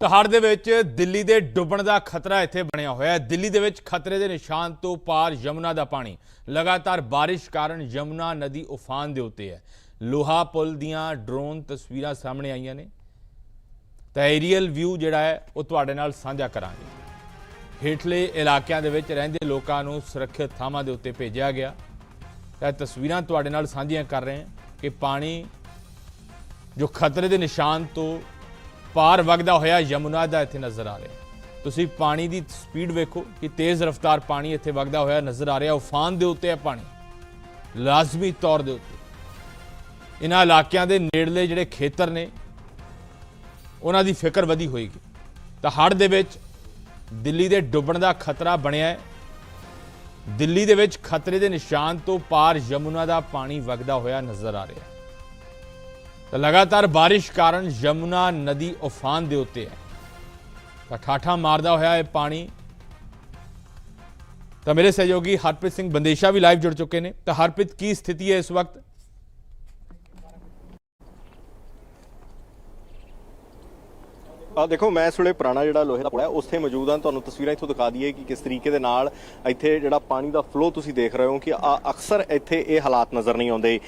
ਤਾਂ ਹੜ੍ਹ ਦੇ ਵਿੱਚ ਦਿੱਲੀ ਦੇ ਡੁੱਬਣ ਦਾ ਖਤਰਾ ਇੱਥੇ ਬਣਿਆ ਹੋਇਆ ਹੈ। ਦਿੱਲੀ ਦੇ ਵਿੱਚ ਖਤਰੇ ਦੇ ਨਿਸ਼ਾਨ ਤੋਂ ਪਾਰ ਯਮੁਨਾ ਦਾ ਪਾਣੀ। ਲਗਾਤਾਰ ਬਾਰਿਸ਼ ਕਾਰਨ ਯਮੁਨਾ ਨਦੀ ਉਫਾਨ ਦੇ ਉੱਤੇ ਹੈ। ਲੋਹਾ ਪੁਲ ਦੀਆਂ ਡਰੋਨ ਤਸਵੀਰਾਂ ਸਾਹਮਣੇ ਆਈਆਂ ਨੇ। ਤਾਂ ਏਰੀਅਲ ਵਿਊ ਜਿਹੜਾ ਹੈ, ਉਹ ਤੁਹਾਡੇ ਨਾਲ ਸਾਂਝਾ ਕਰਾਂਗੇ। ਹੇਠਲੇ ਇਲਾਕਿਆਂ ਦੇ ਵਿੱਚ ਰਹਿੰਦੇ ਲੋਕਾਂ ਨੂੰ ਸੁਰੱਖਿਅਤ ਥਾਵਾਂ ਦੇ ਉੱਤੇ ਭੇਜਿਆ ਗਿਆ। ਤਾਂ ਇਹ ਤਸਵੀਰਾਂ ਤੁਹਾਡੇ ਨਾਲ ਸਾਂਝੀਆਂ ਕਰ ਰਹੇ ਹਾਂ ਕਿ ਪਾਣੀ ਜੋ ਖਤਰੇ ਦੇ ਨਿਸ਼ਾਨ ਤੋਂ ਪਾਰ ਵਗਦਾ ਹੋਇਆ ਯਮੁਨਾ ਦਾ ਇੱਥੇ ਨਜ਼ਰ ਆ ਰਿਹਾ। ਤੁਸੀਂ ਪਾਣੀ ਦੀ ਸਪੀਡ ਵੇਖੋ ਕਿ ਤੇਜ਼ ਰਫ਼ਤਾਰ ਪਾਣੀ ਇੱਥੇ ਵਗਦਾ ਹੋਇਆ ਨਜ਼ਰ ਆ ਰਿਹਾ। ਉਫਾਨ ਦੇ ਉੱਤੇ ਹੈ ਪਾਣੀ। ਲਾਜ਼ਮੀ ਤੌਰ ਦੇ ਉੱਤੇ। ਇਹਨਾਂ ਇਲਾਕਿਆਂ ਦੇ ਨੇੜਲੇ ਜਿਹੜੇ ਖੇਤਰ ਨੇ, ਉਹਨਾਂ ਦੀ ਫਿਕਰ ਵਧੀ ਹੋਏਗੀ। ਤਾਂ ਹੜ੍ਹ ਦੇ ਵਿੱਚ ਦਿੱਲੀ ਦੇ ਡੁੱਬਣ ਦਾ ਖਤਰਾ ਬਣਿਆ ਹੈ। ਦਿੱਲੀ ਦੇ ਵਿੱਚ ਖਤਰੇ ਦੇ ਨਿਸ਼ਾਨ ਤੋਂ ਪਾਰ ਯਮੁਨਾ ਦਾ ਪਾਣੀ ਵਗਦਾ ਹੋਇਆ ਨਜ਼ਰ ਆ ਰਿਹਾ। ਹੈ ਤਾਂ ਲਗਾਤਾਰ ਬਾਰਿਸ਼ ਕਾਰਨ ਯਮੁਨਾ ਨਦੀ ਉਫਾਨ ਦੇ ਉੱਤੇ ਹੈ। ਤਾਂ ਠਾਠਾ ਮਾਰਦਾ ਹੋਇਆ ਇਹ ਪਾਣੀ। ਤਾਂ ਮੇਰੇ ਸਹਿਯੋਗੀ ਹਰਪ੍ਰੀਤ ਸਿੰਘ ਬੰਦੇਸ਼ਾ ਵੀ ਲਾਈਵ ਜੁੜ ਚੁੱਕੇ ਨੇ। ਤਾਂ ਹਰਪ੍ਰੀਤ, ਕੀ ਸਥਿਤੀ ਹੈ ਇਸ ਵਕਤ? ਆ ਦੇਖੋ, ਮੈਂ ਇਸ ਵੇਲੇ ਪੁਰਾਣਾ ਜਿਹੜਾ ਲੋਹੇ ਦਾ ਪੁਲ ਹੈ, ਉੱਥੇ ਮੌਜੂਦ ਹਾਂ। ਤੁਹਾਨੂੰ ਤਸਵੀਰਾਂ ਇੱਥੋਂ ਦਿਖਾ ਦਈਏ ਕਿ ਕਿਸ ਤਰੀਕੇ ਦੇ ਨਾਲ ਇੱਥੇ ਜਿਹੜਾ ਪਾਣੀ ਦਾ ਫਲੋ ਤੁਸੀਂ ਦੇਖ ਰਹੇ ਹੋ ਕਿ ਆ ਅਕਸਰ ਇੱਥੇ ਇਹ ਹਾਲਾਤ ਨਜ਼ਰ ਨਹੀਂ ਆਉਂਦੇ।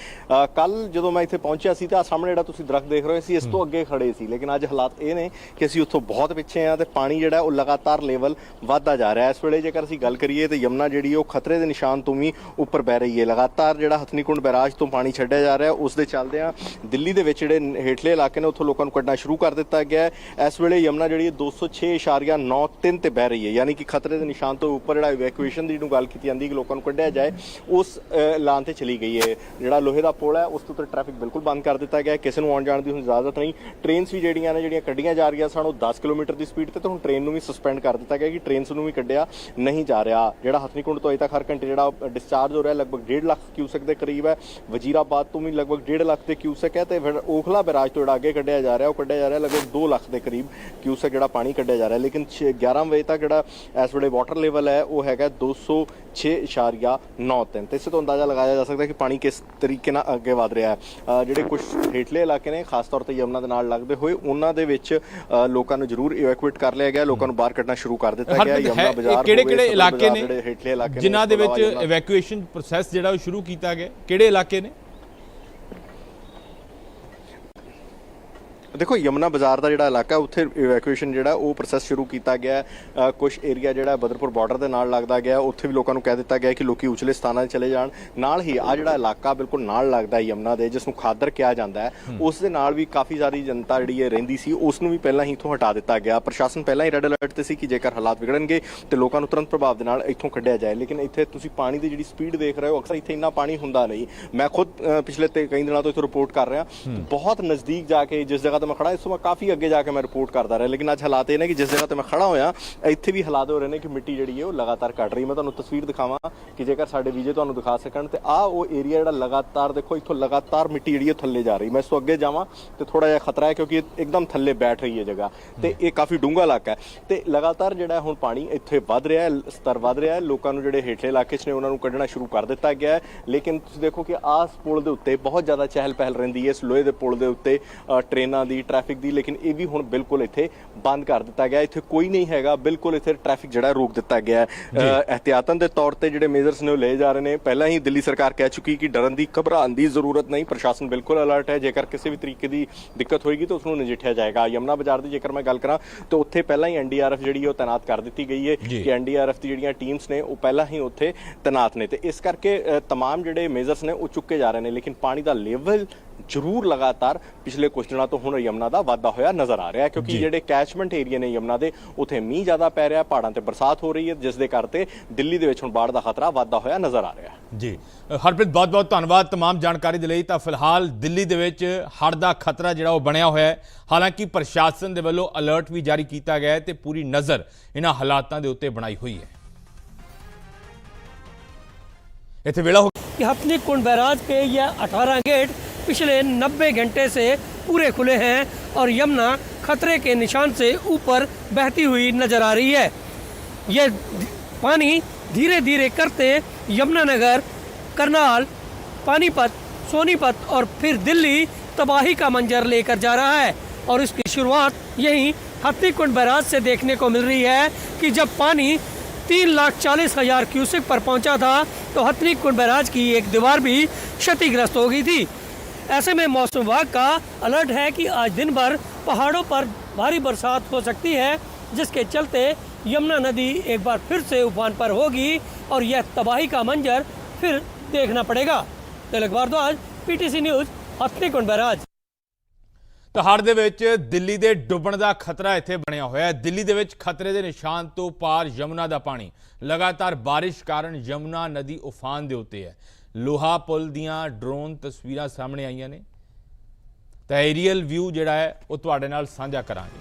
ਕੱਲ ਜਦੋਂ ਮੈਂ ਇੱਥੇ ਪਹੁੰਚਿਆ ਸੀ ਤਾਂ ਸਾਹਮਣੇ ਜਿਹੜਾ ਤੁਸੀਂ ਦਰਖਤ ਦੇਖ ਰਹੇ ਹੋ ਸੀ ਇਸ ਤੋਂ ਅੱਗੇ ਖੜੇ ਸੀ। ਲੇਕਿਨ ਅੱਜ ਹਾਲਾਤ ਇਹ ਨੇ ਕਿ ਅਸੀਂ ਉੱਥੋਂ ਬਹੁਤ ਪਿੱਛੇ ਆ ਤੇ ਪਾਣੀ ਜਿਹੜਾ ਉਹ ਲਗਾਤਾਰ ਲੈਵਲ ਵਧਦਾ ਜਾ ਰਿਹਾ ਹੈ। ਇਸ ਵੇਲੇ ਜੇਕਰ ਅਸੀਂ ਗੱਲ ਕਰੀਏ ਤੇ ਯਮਨਾ ਜਿਹੜੀ ਉਹ ਖਤਰੇ ਦੇ ਨਿਸ਼ਾਨ ਤੋਂ ਵੀ ਉੱਪਰ ਬਹਿ ਰਹੀ ਹੈ। ਲਗਾਤਾਰ ਜਿਹੜਾ ਹਥਨੀਕੁੰਡ ਬੈਰਾਜ ਤੋਂ ਪਾਣੀ ਛੱਡਿਆ ਜਾ ਰਿਹਾ ਉਸ ਦੇ ਚੱਲਦੇ ਦਿੱਲੀ ਦੇ ਵਿੱਚ ਜਿਹੜੇ ਹੇਠਲੇ ਇਲਾਕੇ ਨੇ, ਉੱਥੋਂ ਲੋਕਾਂ ਨੂੰ ਕੱਢਣਾ ਸ਼ੁਰੂ ਕਰ ਦਿੱਤਾ ਗਿਆ ਹੈ। ਇਸ ਇਸ ਵੇਲੇ ਯਮਨਾ ਜਿਹੜੀ ਹੈ 206.93 ਤੇ ਬਹਿ ਰਹੀ ਹੈ। ਯਾਨੀ ਕਿ ਖਤਰੇ ਦੇ ਨਿਸ਼ਾਨ ਤੋਂ ਉੱਪਰ ਜਿਹੜਾ ਇਵੈਕੂਏਸ਼ਨ ਦੀ ਨੂੰ ਗੱਲ ਕੀਤੀ ਜਾਂਦੀ ਕਿ ਲੋਕਾਂ ਨੂੰ ਕੱਢਿਆ ਜਾਏ ਉਸ ਅ, ਐਲਾਨ ਤੇ ਚਲੀ ਗਈ ਹੈ। ਜਿਹੜਾ ਲੋਹੇ ਦਾ ਪੁਲ ਹੈ ਉਸ ਤੋਂ ਉੱਤੇ ਟ੍ਰੈਫਿਕ ਬਿਲਕੁਲ ਬੰਦ ਕਰ ਦਿੱਤਾ ਗਿਆ ਹੈ। ਕਿਸੇ ਨੂੰ ਆਉਣ ਜਾਣ ਦੀ ਹੁਣ ਇਜਾਜ਼ਤ ਨਹੀਂ। ਟ੍ਰੇਨਸ ਵੀ ਜਿਹੜੀਆਂ ਨੇ ਜਿਹੜੀਆਂ ਕੱਢੀਆਂ ਜਾ ਰਹੀਆਂ ਸਨ ਉਹ 10 ਕਿਲੋਮੀਟਰ ਦੀ ਸਪੀਡ ਤੇ ਤਾਂ ਹੁਣ ਟ੍ਰੇਨ ਨੂੰ ਵੀ ਸਸਪੈਂਡ ਕਰ ਦਿੱਤਾ ਗਿਆ ਕਿ ਟ੍ਰੇਨਸ ਨੂੰ ਵੀ ਕੱਢਿਆ ਨਹੀਂ ਜਾ ਰਿਹਾ। ਜਿਹੜਾ ਹਥਨੀਕੁੰਡ ਤੋਂ ਅਜੇ ਤੱਕ ਹਰ ਘੰਟੇ ਜਿਹੜਾ ਡਿਸਚਾਰਜ ਹੋ ਰਿਹਾ ਲਗਭਗ 1.5 ਲੱਖ ਕਿਊਸਕ ਦੇ ਕਰੀਬ ਹੈ। ਵਜੀਰਾਬਾਦ ਤੋਂ ਵੀ ਲਗਭਗ 1.5 ਲੱਖ ਦੇ ਕਿਊਸਕ ਹੈ ਤੇ ਫਿਰ ਓਖਲਾ ਬੈਰਾਜ ਤੋਂ ਜਿਹੜਾ ਅੱਗੇ ਕੱਢਿਆ ਜਾ ਰਿਹਾ ਉਹ ਕੱਢਿਆ ਜਾ ਰਿਹਾ ਲਗਭਗ 2 ਲੱਖ ਦੇ ਕਰੀਬ। ਕਿਊਸੈਕ ਜਿਹੜਾ ਪਾਣੀ ਕੱਢਿਆ ਜਾ ਰਿਹਾ ਲੇਕਿਨ ਛੇ- 11 ਵਜੇ ਤੱਕ ਜਿਹੜਾ ਇਸ ਵੇਲੇ ਵਾਟਰ ਲੈਵਲ ਹੈ ਉਹ ਹੈਗਾ 206.93 ਤੇ ਇਸੇ ਤੋਂ ਅੰਦਾਜ਼ਾ ਲਗਾਇਆ ਜਾ ਸਕਦਾ ਹੈ ਕਿ ਪਾਣੀ ਕਿਸ ਤਰੀਕੇ ਨਾਲ ਅੱਗੇ ਵਧ ਰਿਹਾ ਹੈ। ਜਿਹੜੇ ਕੁਝ ਹੇਠਲੇ ਇਲਾਕੇ ਨੇ ਖਾਸ ਤੌਰ ਤੇ ਯਮਨਾ ਦੇ ਨਾਲ ਲੱਗਦੇ ਹੋਏ ਉਹਨਾਂ ਦੇ ਵਿੱਚ ਲੋਕਾਂ ਨੂੰ ਜ਼ਰੂਰ ਇਵੈਕੂਏਟ ਕਰ ਲਿਆ ਗਿਆ ਲੋਕਾਂ ਨੂੰ ਬਾਹਰ ਕੱਢਣਾ ਸ਼ੁਰੂ ਕਰ ਦਿੱਤਾ ਗਿਆ ਹੈ ਬਾਜ਼ਾਰ ਕਿਹੜੇ ਕਿਹੜੇ ਇਲਾਕੇ ਨੇ? ਜਿਨ੍ਹਾਂ ਦੇ ਵਿੱਚ ਯਮਨਾ- ਇਵੈਕੂਏਸ਼ਨ ਪ੍ਰੋਸੈਸ ਜਿਹੜਾ ਉਹ ਸ਼ੁਰੂ ਕੀਤਾ ਗਿਆ ਕਿਹੜੇ ਇਲਾਕੇ ਨੇ? ਦੇਖੋ ਯਮਨਾ ਬਾਜ਼ਾਰ ਦਾ ਜਿਹੜਾ ਇਲਾਕਾ ਉੱਥੇ ਇਵੈਕੂਏਸ਼ਨ ਜਿਹੜਾ ਉਹ ਪ੍ਰੋਸੈਸ ਸ਼ੁਰੂ ਕੀਤਾ ਗਿਆ ਕੁਝ ਏਰੀਆ ਜਿਹੜਾ ਬਦਰਪੁਰ ਬਾਰਡਰ ਦੇ ਨਾਲ ਲੱਗਦਾ ਗਿਆ ਉੱਥੇ ਵੀ ਲੋਕਾਂ ਨੂੰ ਕਹਿ ਦਿੱਤਾ ਗਿਆ ਕਿ ਲੋਕੀ ਉਚਲੇ ਸਥਾਨਾਂ 'ਤੇ ਚਲੇ ਜਾਣ। ਨਾਲ ਹੀ ਆ ਜਿਹੜਾ ਇਲਾਕਾ ਬਿਲਕੁਲ ਨਾਲ ਲੱਗਦਾ ਯਮਨਾ ਦੇ ਜਿਸ ਨੂੰ ਖਾਦਰ ਕਿਹਾ ਜਾਂਦਾ ਹੈ ਉਸ ਦੇ ਨਾਲ ਵੀ ਕਾਫੀ ਸਾਰੀ ਜਨਤਾ ਜਿਹੜੀ ਹੈ ਰਹਿੰਦੀ ਸੀ ਉਸ ਨੂੰ ਵੀ ਪਹਿਲਾਂ ਹੀ ਇੱਥੋਂ ਹਟਾ ਦਿੱਤਾ ਗਿਆ। ਪ੍ਰਸ਼ਾਸਨ ਪਹਿਲਾਂ ਹੀ ਰੈੱਡ ਅਲਰਟ ਤੇ ਸੀ ਕਿ ਜੇਕਰ ਹਾਲਾਤ ਵਿਗੜਨਗੇ ਤੇ ਲੋਕਾਂ ਨੂੰ ਤੁਰੰਤ ਪ੍ਰਭਾਵ ਦੇ ਨਾਲ ਇੱਥੋਂ ਕੱਢਿਆ ਜਾਏ। ਲੇਕਿਨ ਇੱਥੇ ਤੁਸੀਂ ਪਾਣੀ ਦੀ ਜਿਹੜੀ ਸਪੀਡ ਦੇਖ ਰਹੇ ਹੋ ਅਕਸਰ ਇੱਥੇ ਇੰਨਾ ਪਾਣੀ ਹੁੰਦਾ ਨਹੀਂ। ਮੈਂ ਖੁਦ ਪਿਛਲੇ ਤੇ ਕਈ ਦਿਨਾਂ ਤੋਂ ਇੱਥੇ ਰਿਪੋਰਟ ਕਰ ਰਿਹਾ। ਬਹੁਤ ਨਜ਼ਦੀਕ ਜਾ ਕੇ ਜਿਸ ਜਗ੍ਹਾ ਤੇ ਮੈਂ ਖੜਾ ਇਸ ਤੋਂ ਮੈਂ ਕਾਫੀ ਅੱਗੇ ਜਾ ਕੇ ਮੈਂ ਰਿਪੋਰਟ ਕਰਦਾ ਰਿਹਾ ਲੇਕਿਨ ਅੱਜ ਹਾਲਾਤ ਇਹ ਨੇ ਕਿ ਜਿਸ ਜਗ੍ਹਾ ਤੇ ਮੈਂ ਖੜਾ ਹੋਇਆ ਇੱਥੇ ਵੀ ਹਾਲਾਤ ਹੋ ਰਹੇ ਨੇ ਕਿ ਮਿੱਟੀ ਜਿਹੜੀ ਹੈ ਉਹ ਲਗਾਤਾਰ ਘਟ ਰਹੀ ਮੈਂ ਤੁਹਾਨੂੰ ਤਸਵੀਰ ਦਿਖਾਵਾਂ ਕਿ ਜੇਕਰ ਸਾਡੇ ਵੀਜੇ ਤੁਹਾਨੂੰ ਦਿਖਾ ਸਕਣ ਤੇ ਆ ਉਹ ਏਰੀਆ ਜਿਹੜਾ ਲਗਾਤਾਰ ਦੇਖੋ ਇੱਥੋਂ ਲਗਾਤਾਰ ਮਿੱਟੀ ਜਿਹੜੀ ਹੈ ਥੱਲੇ ਜਾ ਰਹੀ ਮੈਂ ਇਸ ਤੋਂ ਅੱਗੇ ਜਾਵਾਂ ਤੇ ਥੋੜਾ ਜਿਹਾ ਖਤਰਾ ਹੈ ਕਿਉਂਕਿ ਇੱਕਦਮ ਥੱਲੇ ਬੈਠ ਰਹੀ ਹੈ ਜਗ੍ਹਾ ਤੇ ਇਹ ਕਾਫੀ ਡੂੰਘਾ ਇਲਾਕਾ ਹੈ। ਤੇ ਲਗਾਤਾਰ ਜਿਹੜਾ ਹੁਣ ਪਾਣੀ ਇੱਥੇ ਵੱਧ ਰਿਹਾ ਹੈ ਸਤਰ ਵੱਧ ਰਿਹਾ ਹੈ। ਲੋਕਾਂ ਨੂੰ ਜਿਹੜੇ ਹੇਠਲੇ ਇਲਾਕੇ 'ਚ ਨੇ ਉਹਨਾਂ ਨੂੰ ਕੱਢਣਾ ਸ਼ੁਰੂ ਕਰ ਦਿੱਤਾ ਗਿਆ ਹੈ। ਲੇਕਿਨ ਤੁਸੀਂ ਦੇਖੋ ਕਿ ਆਸ ਪੁਲ ਦੇ ਉੱਤੇ ਬਹੁਤ ਜ਼ਿਆਦਾ ਚਹਿਲ ਪਹਿਲ ਰਹਿੰਦੀ ਹੈ। ਇਸ ਲੋਹੇ ਦੇ ਪੁਲ ਦੇ ਉੱਤੇ ਅ, ਟ੍ਰੇਨਾਂ ਦੀ ਟ੍ਰੈਫਿਕ ਦੀ ਲੇਕਿਨ ਇਹ ਵੀ ਹੁਣ ਬਿਲਕੁਲ ਇੱਥੇ ਬੰਦ ਕਰ ਦਿੱਤਾ ਗਿਆ ਇੱਥੇ ਕੋਈ ਨਹੀਂ ਹੈਗਾ ਬਿਲਕੁਲ ਇੱਥੇ ਟ੍ਰੈਫਿਕ ਜਿਹੜਾ ਰੋਕ ਦਿੱਤਾ ਗਿਆ ਹੈ ਅ, ਇਹਤਿਆਤਨ ਦੇ ਤੌਰ ਤੇ ਜਿਹੜੇ ਮੇਜਰਸ ਨੇ ਉਹ ਲਏ ਜਾ ਰਹੇ ਨੇ ਪਹਿਲਾਂ ਹੀ ਦਿੱਲੀ ਸਰਕਾਰ ਕਹਿ ਚੁੱਕੀ ਕਿ ਡਰਨ ਦੀ ਘਬਰਾਉਣ ਦੀ ਜ਼ਰੂਰਤ ਨਹੀਂ ਪ੍ਰਸ਼ਾਸਨ ਬਿਲਕੁਲ ਅਲਰਟ ਹੈ ਜੇਕਰ ਕਿਸੇ ਵੀ ਤਰੀਕੇ ਦੀ ਦਿੱਕਤ ਹੋਏਗੀ ਤਾਂ ਉਸ ਨੂੰ ਨਜਿੱਠਿਆ ਜਾਏਗਾ ਯਮਨਾ ਬਾਜ਼ਾਰ ਦੀ ਜੇਕਰ ਮੈਂ ਗੱਲ ਕਰਾਂ ਤਾਂ ਉੱਥੇ ਪਹਿਲਾਂ ਹੀ ਐਨਡੀਆਰਐਫ ਜਿਹੜੀ ਹੈ ਉਹ ਤਾਇਨਾਤ ਕਰ ਦਿੱਤੀ ਗਈ ਹੈ ਜੀ। ਕਿ ਐਨਡੀਆਰਐਫ ਦੀ ਜਿਹੜੀਆਂ ਟੀਮਸ ਨੇ ਉਹ ਪਹਿਲਾਂ ਹੀ ਉੱਥੇ ਤਾਇਨਾਤ ਨੇ ਤੇ ਇਸ ਕਰਕੇ ਅ, तमाम ਜਿਹੜੇ ਮੇਜਰਸ ਨੇ ਉਹ ਚੁੱਕੇ ਜਾ ਰਹੇ ਨੇ ਲੇਕਿਨ ਪਾਣੀ ਦਾ ਲੈਵਲ ਜ਼ਰੂਰ ਲਗਾਤਾਰ ਪਿਛਲੇ ਕੁਝ ਦਿਨਾਂ ਤੋਂ ਹੁਣ ਯਮਨਾ ਦਾ ਵਾਧਾ ਹੋਇਆ ਨਜ਼ਰ ਆ ਰਿਹਾ ਹੈ ਕਿਉਂਕਿ ਜੀ। ਜਿਹੜੇ ਕੈਚਮੈਂਟ ਏਰੀਆ ਨੇ ਯਮਨਾ ਦੇ ਉੱਥੇ ਮੀਂਹ ਜ਼ਿਆਦਾ ਪੈ ਰਿਹਾ ਪਹਾੜਾਂ ਤੇ ਬਰਸਾਤ ਹੋ ਰਹੀ ਹੈ ਜਿਸ ਦੇ ਕਰਕੇ ਦਿੱਲੀ ਦੇ ਵਿੱਚ ਹੁਣ ਬਾੜ ਦਾ ਖਤਰਾ ਵਾਧਾ ਹੋਇਆ ਨਜ਼ਰ ਆ ਰਿਹਾ ਹੈ ਜੀ ਹਰਪ੍ਰੀਤ ਬਹੁਤ ਬਹੁਤ ਧੰਨਵਾਦ तमाम ਜਾਣਕਾਰੀ ਦੇ ਲਈ ਤਾਂ ਫਿਲਹਾਲ ਦਿੱਲੀ ਦੇ ਵਿੱਚ ਹੜ੍ਹ ਦਾ ਖਤਰਾ ਜਿਹੜਾ ਉਹ ਬਣਿਆ ਹੋਇਆ ਹੈ ਹਾਲਾਂਕਿ ਪ੍ਰਸ਼ਾਸਨ ਦੇ ਵੱਲੋਂ ਅਲਰਟ ਵੀ ਜਾਰੀ ਕੀਤਾ ਗਿਆ ਹੈ ਤੇ ਪੂਰੀ ਨਜ਼ਰ ਇਹਨਾਂ ਹਾਲਾਤਾਂ ਦੇ ਉੱਤੇ ਬਣਾਈ ਹੋਈ ਹੈ ਇੱਥੇ ਵੇਲਾ ਹੋ कि हथनी कुंड बैराज के ये 18 गेट पिछले 90 घंटे से पूरे खुले हैं और यमुना खतरे के निशान से ऊपर बहती हुई नज़र आ रही है। यह पानी धीरे धीरे करते यमुनानगर करनाल, पानीपत, सोनीपत और फिर दिल्ली तबाही का मंजर लेकर जा रहा है और इसकी शुरुआत यहीं हत्ती कुंड बैराज से देखने को मिल रही है कि जब पानी तीन लाख चालीस हज़ार क्यूसिक पर पहुँचा था तो हथनी कुंड बैराज की एक दीवार भी क्षतिग्रस्त हो गई थी। ऐसे में मौसम विभाग का अलर्ट है कि आज दिन भर पहाड़ों पर भारी बरसात हो सकती है जिसके चलते यमुना नदी एक बार फिर से उफान पर होगी और यह तबाही का मंजर फिर देखना पड़ेगा Tilak Bhardwaj PTC news Hathnikund barrage ਤਾਂ ਹੜ੍ਹ ਦੇ ਵਿੱਚ ਦਿੱਲੀ ਦੇ ਡੁੱਬਣ ਦਾ ਖਤਰਾ ਇੱਥੇ ਬਣਿਆ ਹੋਇਆ ਹੈ ਦਿੱਲੀ ਦੇ ਵਿੱਚ ਖਤਰੇ ਦੇ ਨਿਸ਼ਾਨ ਤੋਂ ਪਾਰ ਯਮੁਨਾ ਦਾ ਪਾਣੀ ਲਗਾਤਾਰ ਬਾਰਿਸ਼ ਕਾਰਨ ਯਮੁਨਾ ਨਦੀ ਉਫਾਨ ਦੇ ਉੱਤੇ ਹੈ ਲੋਹਾ ਪੁਲ ਦੀਆਂ ਡਰੋਨ ਤਸਵੀਰਾਂ ਸਾਹਮਣੇ ਆਈਆਂ ਨੇ। ਤਾਂ ਏਰੀਅਲ ਵਿਊ ਜਿਹੜਾ ਹੈ, ਉਹ ਤੁਹਾਡੇ ਨਾਲ ਸਾਂਝਾ ਕਰਾਂਗੇ।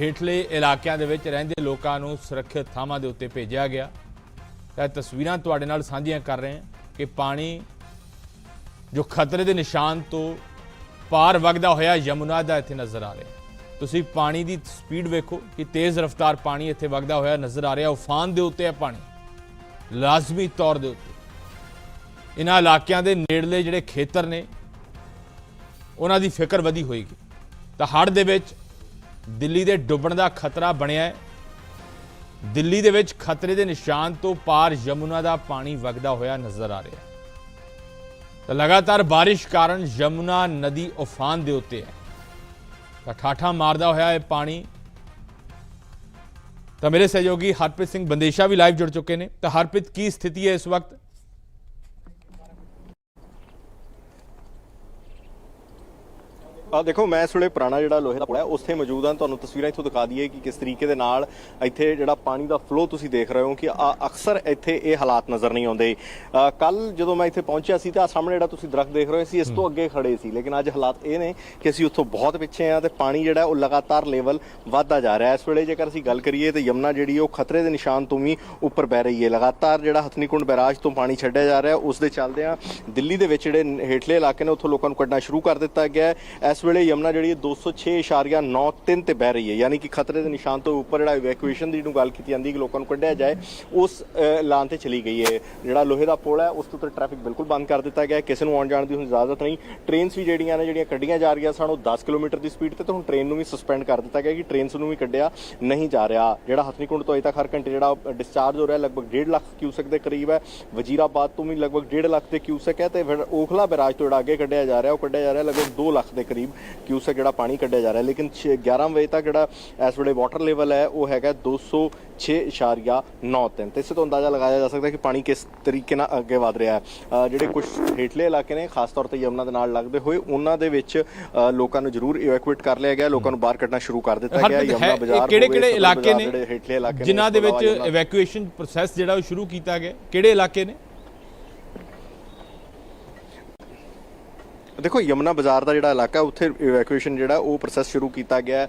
ਹੇਠਲੇ ਇਲਾਕਿਆਂ ਦੇ ਵਿੱਚ ਰਹਿੰਦੇ ਲੋਕਾਂ ਨੂੰ ਸੁਰੱਖਿਅਤ ਥਾਵਾਂ ਦੇ ਉੱਤੇ ਭੇਜਿਆ ਗਿਆ। ਤਾਂ ਇਹ ਤਸਵੀਰਾਂ ਤੁਹਾਡੇ ਨਾਲ ਸਾਂਝੀਆਂ ਕਰ ਰਹੇ ਹਾਂ ਕਿ ਪਾਣੀ ਜੋ ਖਤਰੇ ਦੇ ਨਿਸ਼ਾਨ ਤੋਂ ਪਾਰ ਵਗਦਾ ਹੋਇਆ ਯਮੁਨਾ ਦਾ ਇੱਥੇ ਨਜ਼ਰ ਆ ਰਿਹਾ ਤੁਸੀਂ ਪਾਣੀ ਦੀ ਸਪੀਡ ਵੇਖੋ ਕਿ ਤੇਜ਼ ਰਫ਼ਤਾਰ ਪਾਣੀ ਇੱਥੇ ਵਗਦਾ ਹੋਇਆ ਨਜ਼ਰ ਆ ਰਿਹਾ। ਉਫਾਨ ਦੇ ਉੱਤੇ ਹੈ ਪਾਣੀ। ਲਾਜ਼ਮੀ ਤੌਰ ਦੇ ਉੱਤੇ। ਇਹਨਾਂ ਇਲਾਕਿਆਂ ਦੇ ਨੇੜਲੇ ਜਿਹੜੇ ਖੇਤਰ ਨੇ, ਉਹਨਾਂ ਦੀ ਫਿਕਰ ਵਧੀ ਹੋਏਗੀ। ਤਾਂ ਹੜ੍ਹ ਦੇ ਵਿੱਚ ਦਿੱਲੀ ਦੇ ਡੁੱਬਣ ਦਾ ਖਤਰਾ ਬਣਿਆ ਹੈ। ਦਿੱਲੀ ਦੇ ਵਿੱਚ ਖਤਰੇ ਦੇ ਨਿਸ਼ਾਨ ਤੋਂ ਪਾਰ ਯਮੁਨਾ ਦਾ ਪਾਣੀ ਵਗਦਾ ਹੋਇਆ ਨਜ਼ਰ ਆ ਰਿਹਾ ਹੈ। ਤਾਂ ਲਗਾਤਾਰ ਬਾਰਿਸ਼ ਕਾਰਨ ਯਮੁਨਾ ਨਦੀ ਉਫਾਨ ਦੇ ਉੱਤੇ ਹੈ। ਤਾਂ ਠਾਠਾ ਮਾਰਦਾ ਹੋਇਆ ਇਹ ਪਾਣੀ। ਤਾਂ ਮੇਰੇ ਸਹਿਯੋਗੀ ਹਰਪ੍ਰੀਤ ਸਿੰਘ ਬੰਦੇਸ਼ਾ ਵੀ ਲਾਈਵ ਜੁੜ ਚੁੱਕੇ ਨੇ। ਤਾਂ ਹਰਪ੍ਰੀਤ, ਕੀ ਸਥਿਤੀ ਹੈ ਇਸ ਵਕਤ? ਆ ਦੇਖੋ ਮੈਂ ਇਸ ਵੇਲੇ ਪੁਰਾਣਾ ਜਿਹੜਾ ਲੋਹੇ ਦਾ ਪੁਲ ਹੈ ਉੱਥੇ ਮੌਜੂਦ ਹਾਂ। ਤੁਹਾਨੂੰ ਤਸਵੀਰਾਂ ਇੱਥੋਂ ਦਿਖਾ ਦਈਏ ਕਿ ਕਿਸ ਤਰੀਕੇ ਦੇ ਨਾਲ ਇੱਥੇ ਜਿਹੜਾ ਪਾਣੀ ਦਾ ਫਲੋ ਤੁਸੀਂ ਦੇਖ ਰਹੇ ਹੋ ਕਿ ਆ ਅਕਸਰ ਇੱਥੇ ਇਹ ਹਾਲਾਤ ਨਜ਼ਰ ਨਹੀਂ ਆਉਂਦੇ। ਕੱਲ ਜਦੋਂ ਮੈਂ ਇੱਥੇ ਪਹੁੰਚਿਆ ਸੀ ਤਾਂ ਸਾਹਮਣੇ ਜਿਹੜਾ ਤੁਸੀਂ ਦਰਖਤ ਦੇਖ ਰਹੇ ਸੀ ਇਸ ਤੋਂ ਅੱਗੇ ਖੜੇ ਸੀ। ਲੇਕਿਨ ਅੱਜ ਹਾਲਾਤ ਇਹ ਨੇ ਕਿ ਅਸੀਂ ਉੱਥੋਂ ਬਹੁਤ ਪਿੱਛੇ ਆ ਤੇ ਪਾਣੀ ਜਿਹੜਾ ਉਹ ਲਗਾਤਾਰ ਲੈਵਲ ਵੱਧਦਾ ਜਾ ਰਿਹਾ। ਹੈ ਇਸ ਵੇਲੇ ਜੇਕਰ ਅਸੀਂ ਗੱਲ ਕਰੀਏ ਤੇ ਯਮਨਾ ਜਿਹੜੀ ਉਹ ਖਤਰੇ ਦੇ ਨਿਸ਼ਾਨ ਤੋਂ ਵੀ ਉੱਪਰ ਬਹਿ ਰਹੀ ਹੈ। ਲਗਾਤਾਰ ਜਿਹੜਾ ਹਥਨੀਕੁੰਡ ਬੈਰਾਜ ਤੋਂ ਪਾਣੀ ਛੱਡਿਆ ਜਾ ਰਿਹਾ ਉਸ ਦੇ ਚੱਲਦਿਆਂ ਦਿੱਲੀ ਦੇ ਵਿੱਚ ਜਿਹੜੇ ਹੇਠਲੇ ਇਲਾਕੇ ਨੇ ਉੱਥੋਂ ਲੋਕਾਂ ਨੂੰ ਕੱਢਣਾ ਸ਼ੁਰੂ ਕਰ ਦਿੱਤਾ ਗਿਆ ਹੈ। ਇਸ ਵੇਲੇ ਯਮਨਾ ਜਿਹੜੀ ਹੈ 206.93 ਤੇ ਬਹਿ ਰਹੀ ਹੈ। ਯਾਨੀ ਕਿ ਖਤਰੇ ਦੇ ਨਿਸ਼ਾਨ ਤੋਂ ਉੱਪਰ ਜਿਹੜਾ ਇਵੈਕੂਏਸ਼ਨ ਦੀ ਨੂੰ ਗੱਲ ਕੀਤੀ ਜਾਂਦੀ ਕਿ ਲੋਕਾਂ ਨੂੰ ਕੱਢਿਆ ਜਾਏ ਉਸ ਅ, ਐਲਾਨ ਤੇ ਚਲੀ ਗਈ ਹੈ। ਜਿਹੜਾ ਲੋਹੇ ਦਾ ਪੁਲ ਹੈ ਉਸ ਤੋਂ ਉੱਤੇ ਟ੍ਰੈਫਿਕ ਬਿਲਕੁਲ ਬੰਦ ਕਰ ਦਿੱਤਾ ਗਿਆ ਕਿਸੇ ਨੂੰ ਆਉਣ ਜਾਣ ਦੀ ਹੁਣ ਇਜਾਜ਼ਤ ਨਹੀਂ। ਟ੍ਰੇਨਸ ਵੀ ਜਿਹੜੀਆਂ ਨੇ ਜਿਹੜੀਆਂ ਕੱਢੀਆਂ ਜਾ ਰਹੀਆਂ ਸਨ ਉਹ 10 ਕਿਲੋਮੀਟਰ ਦੀ ਸਪੀਡ ਤੇ ਤਾਂ ਹੁਣ ਟ੍ਰੇਨ ਨੂੰ ਵੀ ਸਸਪੈਂਡ ਕਰ ਦਿੱਤਾ ਗਿਆ ਕਿ ਟ੍ਰੇਨਸ ਨੂੰ ਵੀ ਕੱਢਿਆ ਨਹੀਂ ਜਾ ਰਿਹਾ। ਜਿਹੜਾ ਹਥਨੀਕੁੰਡ ਤੋਂ ਅਜੇ ਤੱਕ ਹਰ ਘੰਟੇ ਜਿਹੜਾ ਡਿਸਚਾਰਜ ਹੋ ਰਿਹਾ ਲਗਭਗ 1.5 ਲੱਖ ਕਿਊਸਕ ਦੇ ਕਰੀਬ ਹੈ। ਵਜੀਰਾਬਾਦ ਤੋਂ ਵੀ ਲਗਭਗ 1.5 ਲੱਖ ਦੇ ਕਿਊਸਕ ਹੈ ਤੇ ਫਿਰ ਓਖਲਾ ਬੈਰਾਜ ਤੋਂ ਜਿਹੜਾ ਅੱਗੇ ਕੱਢਿਆ ਜਾ ਰਿਹਾ ਉਹ ਕੱਢਿਆ ਜਾ ਰਿਹਾ ਲਗਭਗ 2 ਲੱਖ ਦੇ ਕਰੀਬ। ਕਿਊਸੈਕ ਜਿਹੜਾ ਪਾਣੀ ਕੱਢਿਆ ਜਾ ਰਿਹਾ ਲੇਕਿਨ ਛੇ- 11 ਵਜੇ ਤੱਕ ਜਿਹੜਾ ਇਸ ਵੇਲੇ ਵਾਟਰ ਲੈਵਲ ਹੈ ਉਹ ਹੈਗਾ 206.93 ਤੇ ਇਸੇ ਤੋਂ ਅੰਦਾਜ਼ਾ ਲਗਾਇਆ ਜਾ ਸਕਦਾ ਹੈ ਕਿ ਪਾਣੀ ਕਿਸ ਤਰੀਕੇ ਨਾਲ ਅੱਗੇ ਵਧ ਰਿਹਾ ਹੈ। ਜਿਹੜੇ ਕੁਝ ਹੇਠਲੇ ਇਲਾਕੇ ਨੇ ਖਾਸ ਤੌਰ ਤੇ ਯਮਨਾ ਦੇ ਨਾਲ ਲੱਗਦੇ ਹੋਏ ਉਹਨਾਂ ਦੇ ਵਿੱਚ ਲੋਕਾਂ ਨੂੰ ਜ਼ਰੂਰ ਇਵੈਕੂਏਟ ਕਰ ਲਿਆ ਗਿਆ ਲੋਕਾਂ ਨੂੰ ਬਾਹਰ ਕੱਢਣਾ ਸ਼ੁਰੂ ਕਰ ਦਿੱਤਾ ਗਿਆ। ਯਮਨਾ ਬਾਜ਼ਾਰ ਕਿਹੜੇ ਕਿਹੜੇ ਇਲਾਕੇ ਬਾਜ਼ਾਰ, ਜਿਹੜੇ ਹੇਠਲੇ ਨੇ ਇਲਾਕੇ ਨੇ ਜਿਨ੍ਹਾਂ ਦੇ ਵਿੱਚ ਇਵੈਕੂਏਸ਼ਨ ਪ੍ਰੋਸੈਸ ਜਿਹੜਾ ਉਹ ਸ਼ੁਰੂ ਕੀਤਾ ਗਿਆ? ਕਿਹੜੇ ਇਲਾਕੇ ਨੇ? ਦੇਖੋ ਯਮਨਾ ਬਾਜ਼ਾਰ ਦਾ ਜਿਹੜਾ ਇਲਾਕਾ ਉੱਥੇ ਇਵੈਕੂਏਸ਼ਨ ਜਿਹੜਾ ਉਹ ਪ੍ਰੋਸੈਸ ਸ਼ੁਰੂ ਕੀਤਾ ਗਿਆ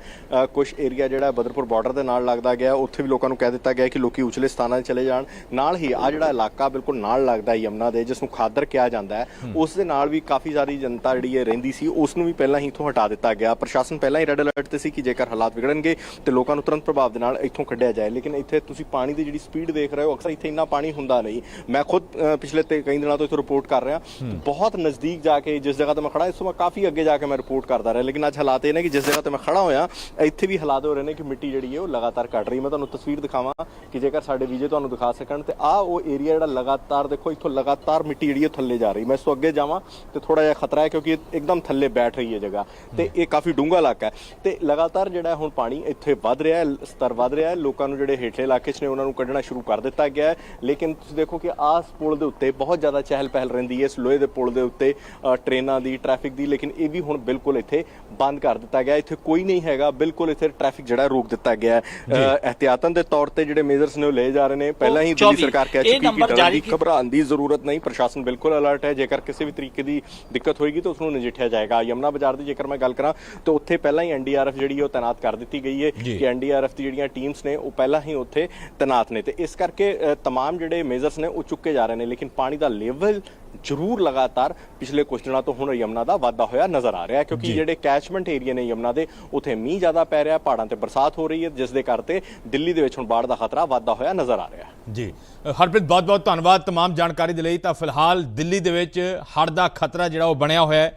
ਕੁਝ ਏਰੀਆ ਜਿਹੜਾ ਬਦਰਪੁਰ ਬਾਰਡਰ ਦੇ ਨਾਲ ਲੱਗਦਾ ਗਿਆ ਉੱਥੇ ਵੀ ਲੋਕਾਂ ਨੂੰ ਕਹਿ ਦਿੱਤਾ ਗਿਆ ਕਿ ਲੋਕੀ ਉਚਲੇ ਸਥਾਨਾਂ 'ਤੇ ਚਲੇ ਜਾਣ। ਨਾਲ ਹੀ ਆ ਜਿਹੜਾ ਇਲਾਕਾ ਬਿਲਕੁਲ ਨਾਲ ਲੱਗਦਾ ਯਮਨਾ ਦੇ ਜਿਸ ਨੂੰ ਖਾਦਰ ਕਿਹਾ ਜਾਂਦਾ ਹੈ। ਉਸ ਦੇ ਨਾਲ ਵੀ ਕਾਫੀ ਸਾਰੀ ਜਨਤਾ ਜਿਹੜੀ ਹੈ ਰਹਿੰਦੀ ਸੀ ਉਸ ਨੂੰ ਵੀ ਪਹਿਲਾਂ ਹੀ ਇੱਥੋਂ ਹਟਾ ਦਿੱਤਾ ਗਿਆ। ਪ੍ਰਸ਼ਾਸਨ ਪਹਿਲਾਂ ਹੀ ਰੈੱਡ ਅਲਰਟ ਤੇ ਸੀ ਕਿ ਜੇਕਰ ਹਾਲਾਤ ਵਿਗੜਨਗੇ ਤੇ ਲੋਕਾਂ ਨੂੰ ਤੁਰੰਤ ਪ੍ਰਭਾਵ ਦੇ ਨਾਲ ਇੱਥੋਂ ਕੱਢਿਆ ਜਾਏ। ਲੇਕਿਨ ਇੱਥੇ ਤੁਸੀਂ ਪਾਣੀ ਦੀ ਜਿਹੜੀ ਸਪੀਡ ਦੇਖ ਰਹੇ ਹੋ ਅਕਸਰ ਇੱਥੇ ਇੰਨਾ ਪਾਣੀ ਹੁੰਦਾ ਨਹੀਂ। ਮੈਂ ਖੁਦ ਪਿਛਲੇ ਤੇ ਕਈ ਦਿਨਾਂ ਤੋਂ ਇੱਥੇ ਰਿਪੋਰਟ ਕਰ ਰਿਹਾ। ਬਹੁਤ ਨਜ਼ਦੀਕ ਜਾ ਕੇ ਜਿਸ ਜਗ੍ਹਾ ਤੇ ਮੈਂ ਖੜਾ ਇਸ ਤੋਂ ਮੈਂ ਕਾਫੀ ਅੱਗੇ ਜਾ ਕੇ ਮੈਂ ਰਿਪੋਰਟ ਕਰਦਾ ਰਿਹਾ ਲੇਕਿਨ ਅੱਜ ਹਾਲਾਤ ਇਹ ਨੇ ਕਿ ਜਿਸ ਜਗ੍ਹਾ ਤੇ ਮੈਂ ਖੜਾ ਹੋਇਆ ਇੱਥੇ ਵੀ ਹਾਲਾਤ ਹੋ ਰਹੇ ਨੇ ਕਿ ਮਿੱਟੀ ਜਿਹੜੀ ਹੈ ਉਹ ਲਗਾਤਾਰ ਘਟ ਰਹੀ ਮੈਂ ਤੁਹਾਨੂੰ ਤਸਵੀਰ ਦਿਖਾਵਾਂ ਕਿ ਜੇਕਰ ਸਾਡੇ ਵੀਜੇ ਤੁਹਾਨੂੰ ਦਿਖਾ ਸਕਣ ਤੇ ਆਹ ਉਹ ਏਰੀਆ ਜਿਹੜਾ ਲਗਾਤਾਰ ਦੇਖੋ ਇੱਥੋਂ ਲਗਾਤਾਰ ਮਿੱਟੀ ਜਿਹੜੀ ਹੈ ਥੱਲੇ ਜਾ ਰਹੀ ਮੈਂ ਇਸ ਤੋਂ ਅੱਗੇ ਜਾਵਾਂ ਤੇ ਥੋੜਾ ਜਿਹਾ ਖਤਰਾ ਹੈ ਕਿਉਂਕਿ ਇੱਕਦਮ ਥੱਲੇ ਬੈਠ ਰਹੀ ਹੈ ਜਗ੍ਹਾ ਤੇ ਇਹ ਕਾਫੀ ਡੂੰਘਾ ਇਲਾਕਾ ਹੈ। ਤੇ ਲਗਾਤਾਰ ਜਿਹੜਾ ਹੁਣ ਪਾਣੀ ਇੱਥੇ ਵੱਧ ਰਿਹਾ ਹੈ ਸਤਰ ਵੱਧ ਰਿਹਾ ਹੈ। ਲੋਕਾਂ ਨੂੰ ਜਿਹੜੇ ਹੇਠਲੇ ਇਲਾਕੇ 'ਚ ਨੇ ਉਹਨਾਂ ਨੂੰ ਕੱਢਣਾ ਸ਼ੁਰੂ ਕਰ ਦਿੱਤਾ ਗਿਆ ਹੈ। ਲੇਕਿਨ ਤੁਸੀਂ ਦੇਖੋ ਕਿ ਆਸ ਪੁਲ ਦੇ ਉੱਤੇ ਬਹੁਤ ਜ਼ਿਆਦਾ ਚਹਿਲ ਪਹਿਲ ਰਹਿੰਦੀ ਹੈ। ਇਸ ਲੋਹੇ ਦੇ ਪੁਲ ਦੇ ਉੱਤੇ ਅ, ਟ੍ਰੇਨਾਂ ਦੀ ਟ੍ਰੈਫਿਕ ਦੀ ਲੇਕਿਨ ਇਹ ਵੀ ਹੁਣ ਬਿਲਕੁਲ ਇੱਥੇ ਬੰਦ ਕਰ ਦਿੱਤਾ ਗਿਆ ਹੈ। ਇੱਥੇ ਕੋਈ ਨਹੀਂ ਹੈਗਾ ਬਿਲਕੁਲ ਇੱਥੇ ਟ੍ਰੈਫਿਕ ਜਿਹੜਾ ਰੋਕ ਦਿੱਤਾ ਗਿਆ ਹੈ ਅ, ਇਹਤਿਆਤਨ ਦੇ ਤੌਰ ਤੇ ਜਿਹੜੇ ਮੇਜਰਸ ਨੇ ਉਹ ਲਏ ਜਾ ਰਹੇ ਨੇ ਪਹਿਲਾਂ ਹੀ ਦਿੱਲੀ 24 ਸਰਕਾਰ ਕਹਿ ਇਹ ਚੁੱਕੀ ਨੰਬਰ ਕਿ ਜਾਰੀ ਡਰਨ ਦੀ ਘਬਰਾਉਣ ਦੀ ਜ਼ਰੂਰਤ ਨਹੀਂ ਪ੍ਰਸ਼ਾਸਨ ਬਿਲਕੁਲ ਅਲਰਟ ਹੈ ਜੇਕਰ ਕਿਸੇ ਵੀ ਤਰੀਕੇ ਦੀ ਦਿੱਕਤ ਹੋਏਗੀ ਤਾਂ ਉਸ ਨੂੰ ਨਜਿੱਠਿਆ ਜਾਏਗਾ ਯਮਨਾ ਬਾਜ਼ਾਰ ਦੀ ਜੇਕਰ ਮੈਂ ਗੱਲ ਕਰਾਂ ਤਾਂ ਉੱਥੇ ਪਹਿਲਾਂ ਹੀ ਐਨਡੀਆਰਐਫ ਜਿਹੜੀ ਹੈ ਉਹ ਤਾਇਨਾਤ ਕਰ ਦਿੱਤੀ ਗਈ ਹੈ ਜੀ। ਕਿ ਐਨਡੀਆਰਐਫ ਦੀ ਜਿਹੜੀਆਂ ਟੀਮਸ ਨੇ ਉਹ ਪਹਿਲਾਂ ਹੀ ਉੱਥੇ ਤਾਇਨਾਤ ਨੇ ਤੇ ਇਸ ਕਰਕੇ ਅ, तमाम ਜਿਹੜੇ ਮੇਜਰਸ ਨੇ ਉਹ ਚੁੱਕੇ ਜਾ ਰਹੇ ਨੇ ਲੇਕਿਨ ਪਾਣੀ ਦਾ ਲੈਵਲ ਜ਼ਰੂਰ ਲਗਾਤਾਰ ਪਿਛਲੇ ਕੁਝ ਦਿਨਾਂ ਤੋਂ ਹੁਣ ਯਮਨਾ ਦਾ ਵਾਧਾ ਹੋਇਆ ਨਜ਼ਰ ਆ ਰਿਹਾ ਹੈ ਕਿਉਂਕਿ ਜੀ। ਜਿਹੜੇ ਕੈਚਮੈਂਟ ਏਰੀਆ ਨੇ ਯਮਨਾ ਦੇ ਉੱਥੇ ਮੀਂਹ ਜ਼ਿਆਦਾ ਪੈ ਰਿਹਾ ਪਹਾੜਾਂ ਤੇ ਬਰਸਾਤ ਹੋ ਰਹੀ ਹੈ ਜਿਸ ਦੇ ਕਰਕੇ ਦਿੱਲੀ ਦੇ ਵਿੱਚ ਹੁਣ ਬਾੜ ਦਾ ਖਤਰਾ ਵਾਧਾ ਹੋਇਆ ਨਜ਼ਰ ਆ ਰਿਹਾ ਹੈ ਜੀ ਹਰਪ੍ਰੀਤ ਬਹੁਤ ਬਹੁਤ ਧੰਨਵਾਦ तमाम ਜਾਣਕਾਰੀ ਦੇ ਲਈ ਤਾਂ ਫਿਲਹਾਲ ਦਿੱਲੀ ਦੇ ਵਿੱਚ ਹੜ੍ਹ ਦਾ ਖਤਰਾ ਜਿਹੜਾ ਉਹ ਬਣਿਆ ਹੋਇਆ ਹੈ